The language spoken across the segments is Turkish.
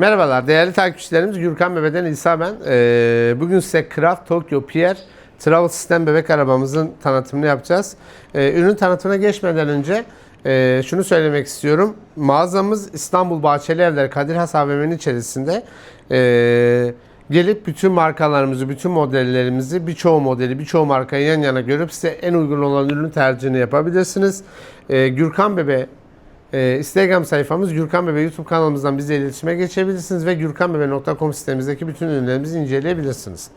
Merhabalar değerli takipçilerimiz Gürkan Bebe'den İsa ben. Ee, bugün size Craft Tokyo Pier Travel Sistem bebek arabamızın tanıtımını yapacağız. Ee, ürün tanıtımına geçmeden önce e, şunu söylemek istiyorum. Mağazamız İstanbul Bahçeli Evler Kadir Has AVM'nin içerisinde. Ee, gelip bütün markalarımızı, bütün modellerimizi, birçoğu modeli, birçoğu markayı yan yana görüp size en uygun olan ürün tercihini yapabilirsiniz. Ee, Gürkan Bebe ee, Instagram sayfamız Gürkan Bebe YouTube kanalımızdan bizle iletişime geçebilirsiniz ve gürkanbebe.com sitemizdeki bütün ürünlerimizi inceleyebilirsiniz.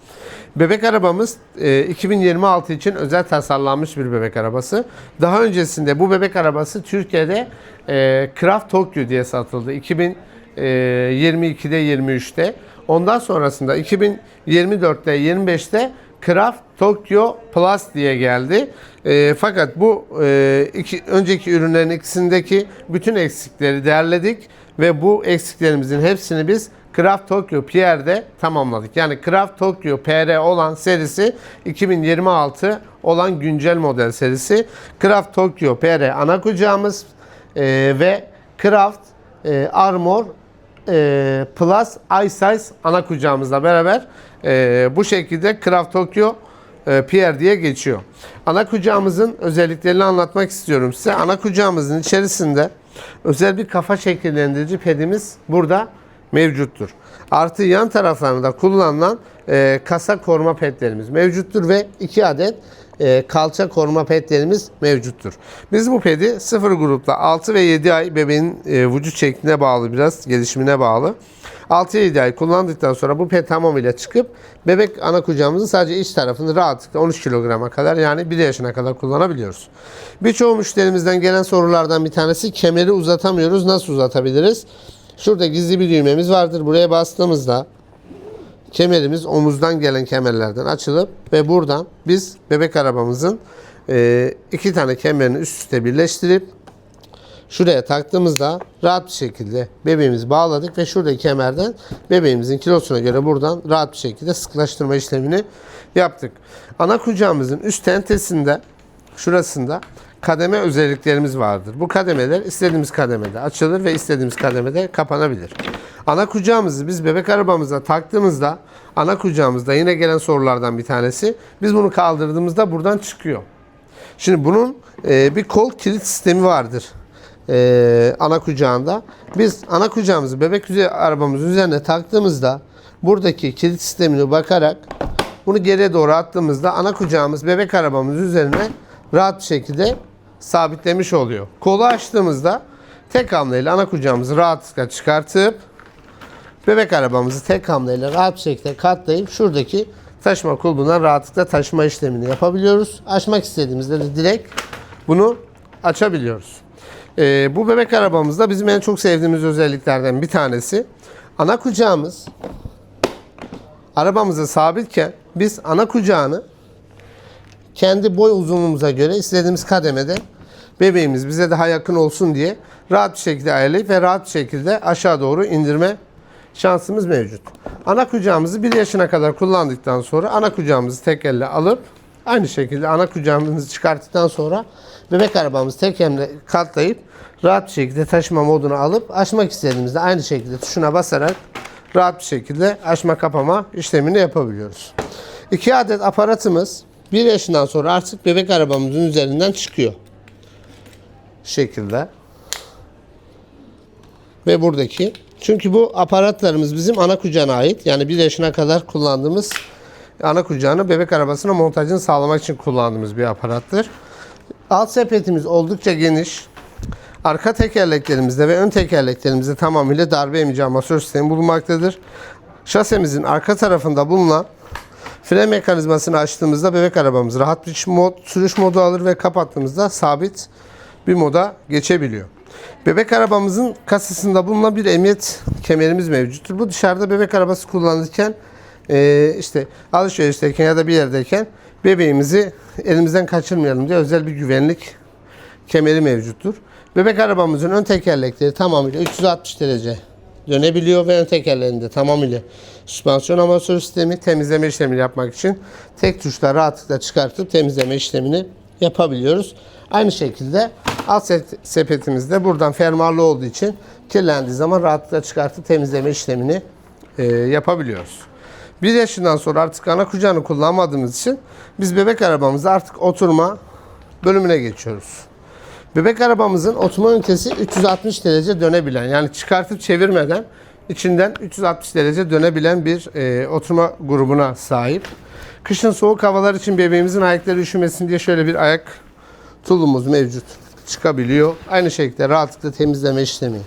Bebek arabamız e, 2026 için özel tasarlanmış bir bebek arabası. Daha öncesinde bu bebek arabası Türkiye'de e, Craft Tokyo diye satıldı. 2022'de 23'te. Ondan sonrasında 2024'te 25'te Craft Tokyo Plus diye geldi. E, fakat bu e, iki, önceki ürünlerin ikisindeki bütün eksikleri derledik ve bu eksiklerimizin hepsini biz Craft Tokyo Pierre'de tamamladık. Yani Craft Tokyo PR olan serisi 2026 olan güncel model serisi. Craft Tokyo PR ana kucağımız e, ve Craft e, Armor e, Plus iSize ana kucağımızla beraber e, bu şekilde Craft Tokyo e, Pierre diye geçiyor. Ana kucağımızın özelliklerini anlatmak istiyorum size. Ana kucağımızın içerisinde özel bir kafa şekillendirici pedimiz burada mevcuttur. Artı yan taraflarında kullanılan e, kasa koruma pedlerimiz mevcuttur ve 2 adet e, kalça koruma pedlerimiz mevcuttur. Biz bu pedi sıfır grupta 6 ve 7 ay bebeğin e, vücut şekline bağlı biraz gelişimine bağlı. 6-7 ay kullandıktan sonra bu ped tamamıyla çıkıp bebek ana kucağımızın sadece iç tarafını rahatlıkla 13 kilograma kadar yani 1 yaşına kadar kullanabiliyoruz. Birçoğu müşterimizden gelen sorulardan bir tanesi kemeri uzatamıyoruz. Nasıl uzatabiliriz? Şurada gizli bir düğmemiz vardır. Buraya bastığımızda kemerimiz omuzdan gelen kemerlerden açılıp ve buradan biz bebek arabamızın iki tane kemerini üst üste birleştirip şuraya taktığımızda rahat bir şekilde bebeğimizi bağladık ve şuradaki kemerden bebeğimizin kilosuna göre buradan rahat bir şekilde sıklaştırma işlemini yaptık. Ana kucağımızın üst tentesinde şurasında kademe özelliklerimiz vardır. Bu kademeler istediğimiz kademede açılır ve istediğimiz kademede kapanabilir. Ana kucağımızı biz bebek arabamıza taktığımızda ana kucağımızda yine gelen sorulardan bir tanesi biz bunu kaldırdığımızda buradan çıkıyor. Şimdi bunun e, bir kol kilit sistemi vardır e, ana kucağında. Biz ana kucağımızı bebek üzeri, arabamızın üzerine taktığımızda buradaki kilit sistemine bakarak bunu geriye doğru attığımızda ana kucağımız bebek arabamız üzerine rahat bir şekilde sabitlemiş oluyor. Kolu açtığımızda tek hamleyle ana kucağımızı rahatlıkla çıkartıp bebek arabamızı tek hamleyle rahat bir şekilde katlayıp şuradaki taşıma kulbundan rahatlıkla taşıma işlemini yapabiliyoruz. Açmak istediğimizde de direkt bunu açabiliyoruz. Ee, bu bebek arabamızda bizim en çok sevdiğimiz özelliklerden bir tanesi ana kucağımız arabamıza sabitken biz ana kucağını kendi boy uzunluğumuza göre istediğimiz kademede bebeğimiz bize daha yakın olsun diye rahat bir şekilde ayarlayıp ve rahat bir şekilde aşağı doğru indirme şansımız mevcut. Ana kucağımızı 1 yaşına kadar kullandıktan sonra ana kucağımızı tek elle alıp aynı şekilde ana kucağımızı çıkarttıktan sonra bebek arabamızı tek elle katlayıp rahat bir şekilde taşıma modunu alıp açmak istediğimizde aynı şekilde tuşuna basarak rahat bir şekilde açma kapama işlemini yapabiliyoruz. İki adet aparatımız 1 yaşından sonra artık bebek arabamızın üzerinden çıkıyor. Şekilde. Ve buradaki. Çünkü bu aparatlarımız bizim ana kucağına ait. Yani 1 yaşına kadar kullandığımız ana kucağını bebek arabasına montajını sağlamak için kullandığımız bir aparattır. Alt sepetimiz oldukça geniş. Arka tekerleklerimizde ve ön tekerleklerimizde tamamıyla darbe emici amasör sistemi bulunmaktadır. Şasemizin arka tarafında bulunan fren mekanizmasını açtığımızda bebek arabamız rahat bir mod, sürüş modu alır ve kapattığımızda sabit bir moda geçebiliyor. Bebek arabamızın kasasında bulunan bir emniyet kemerimiz mevcuttur. Bu dışarıda bebek arabası kullanırken e, işte alışverişteyken ya da bir yerdeyken bebeğimizi elimizden kaçırmayalım diye özel bir güvenlik kemeri mevcuttur. Bebek arabamızın ön tekerlekleri tamamıyla 360 derece dönebiliyor ve ön tekerlerinde tamamıyla süspansiyon amatör sistemi temizleme işlemini yapmak için tek tuşla rahatlıkla çıkartıp temizleme işlemini yapabiliyoruz. Aynı şekilde Alt se- sepetimizde buradan fermuarlı olduğu için kirlendiği zaman rahatlıkla çıkartıp temizleme işlemini e, yapabiliyoruz. Bir yaşından sonra artık ana kucağını kullanmadığımız için biz bebek arabamızda artık oturma bölümüne geçiyoruz. Bebek arabamızın oturma ünitesi 360 derece dönebilen yani çıkartıp çevirmeden içinden 360 derece dönebilen bir e, oturma grubuna sahip. Kışın soğuk havalar için bebeğimizin ayakları üşümesin diye şöyle bir ayak tulumuz mevcut. Çıkabiliyor. Aynı şekilde rahatlıkla temizleme işlemi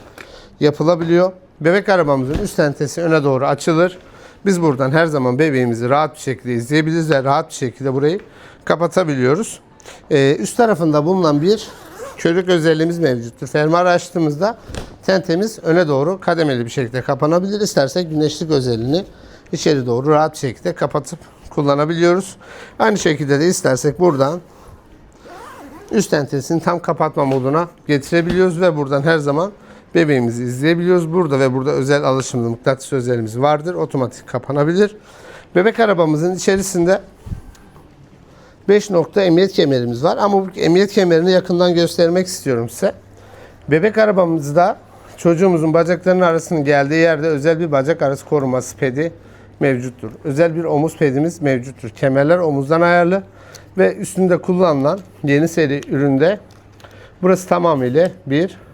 yapılabiliyor. Bebek arabamızın üst tentesi öne doğru açılır. Biz buradan her zaman bebeğimizi rahat bir şekilde izleyebiliriz ve rahat bir şekilde burayı kapatabiliyoruz. Ee, üst tarafında bulunan bir körük özelliğimiz mevcuttur. Fermuar açtığımızda tentemiz öne doğru kademeli bir şekilde kapanabilir. İstersek güneşlik özelliğini içeri doğru rahat bir şekilde kapatıp kullanabiliyoruz. Aynı şekilde de istersek buradan üst tentesini tam kapatma moduna getirebiliyoruz ve buradan her zaman bebeğimizi izleyebiliyoruz. Burada ve burada özel alışımlı mıknatıs özelliğimiz vardır. Otomatik kapanabilir. Bebek arabamızın içerisinde 5 nokta emniyet kemerimiz var ama bu emniyet kemerini yakından göstermek istiyorum size. Bebek arabamızda çocuğumuzun bacaklarının arasının geldiği yerde özel bir bacak arası koruması pedi mevcuttur. Özel bir omuz pedimiz mevcuttur. Kemerler omuzdan ayarlı ve üstünde kullanılan yeni seri üründe burası tamamıyla bir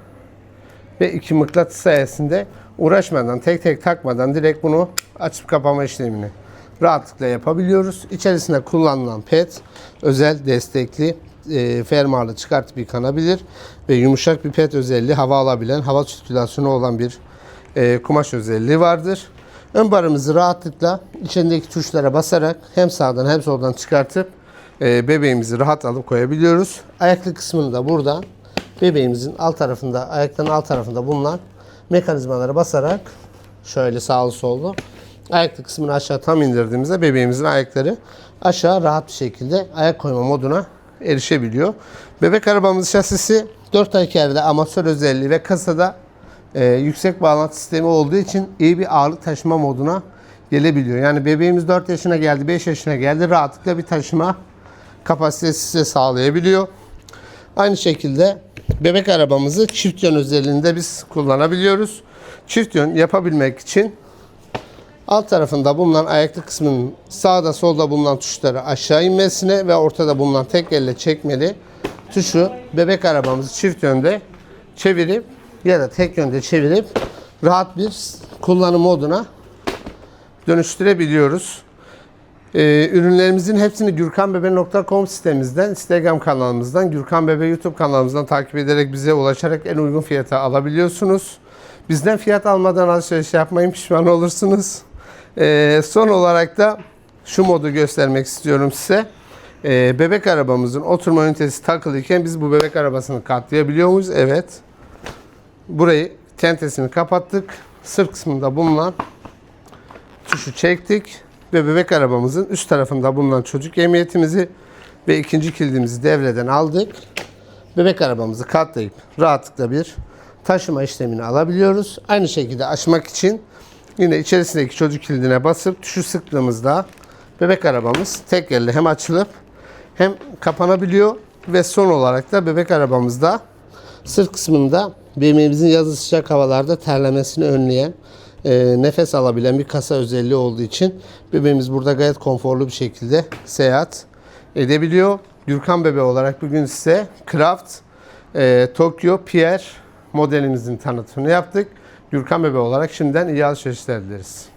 ve iki mıknatıs sayesinde uğraşmadan, tek tek takmadan direkt bunu açıp kapama işlemini rahatlıkla yapabiliyoruz. İçerisinde kullanılan pet özel destekli e, fermuarlı çıkartıp yıkanabilir ve yumuşak bir pet özelliği hava alabilen, hava sirkülasyonu olan bir e, kumaş özelliği vardır. Ön barımızı rahatlıkla içindeki tuşlara basarak hem sağdan hem soldan çıkartıp e, bebeğimizi rahat alıp koyabiliyoruz. Ayaklı kısmını da buradan bebeğimizin alt tarafında, ayakların alt tarafında bulunan mekanizmalara basarak şöyle sağlı sollu ayaklı kısmını aşağı tam indirdiğimizde bebeğimizin ayakları aşağı rahat bir şekilde ayak koyma moduna erişebiliyor. Bebek arabamız şasisi 4 tekerli amatör özelliği ve kasada e, yüksek bağlantı sistemi olduğu için iyi bir ağırlık taşıma moduna gelebiliyor. Yani bebeğimiz 4 yaşına geldi, 5 yaşına geldi rahatlıkla bir taşıma kapasitesi size sağlayabiliyor. Aynı şekilde bebek arabamızı çift yön özelliğinde biz kullanabiliyoruz. Çift yön yapabilmek için alt tarafında bulunan ayaklı kısmının sağda solda bulunan tuşları aşağı inmesine ve ortada bulunan tek elle çekmeli tuşu bebek arabamızı çift yönde çevirip ya da tek yönde çevirip rahat bir kullanım moduna dönüştürebiliyoruz. Ee, ürünlerimizin hepsini gürkanbebe.com sitemizden, Instagram kanalımızdan, Gürkan Bebe YouTube kanalımızdan takip ederek bize ulaşarak en uygun fiyata alabiliyorsunuz. Bizden fiyat almadan alışveriş yapmayın pişman olursunuz. Ee, son olarak da şu modu göstermek istiyorum size. Ee, bebek arabamızın oturma ünitesi takılıyken biz bu bebek arabasını katlayabiliyor muyuz? Evet. Burayı tentesini kapattık. Sırt kısmında bulunan tuşu çektik ve bebek arabamızın üst tarafında bulunan çocuk emniyetimizi ve ikinci kilidimizi devreden aldık. Bebek arabamızı katlayıp rahatlıkla bir taşıma işlemini alabiliyoruz. Aynı şekilde açmak için yine içerisindeki çocuk kilidine basıp tuşu sıktığımızda bebek arabamız tek elle hem açılıp hem kapanabiliyor ve son olarak da bebek arabamızda sırt kısmında bebeğimizin yazı sıcak havalarda terlemesini önleyen, e, nefes alabilen bir kasa özelliği olduğu için bebeğimiz burada gayet konforlu bir şekilde seyahat edebiliyor. Gürkan Bebe olarak bugün size Kraft e, Tokyo Pierre modelimizin tanıtımını yaptık. Gürkan Bebe olarak şimdiden iyi alışverişler dileriz.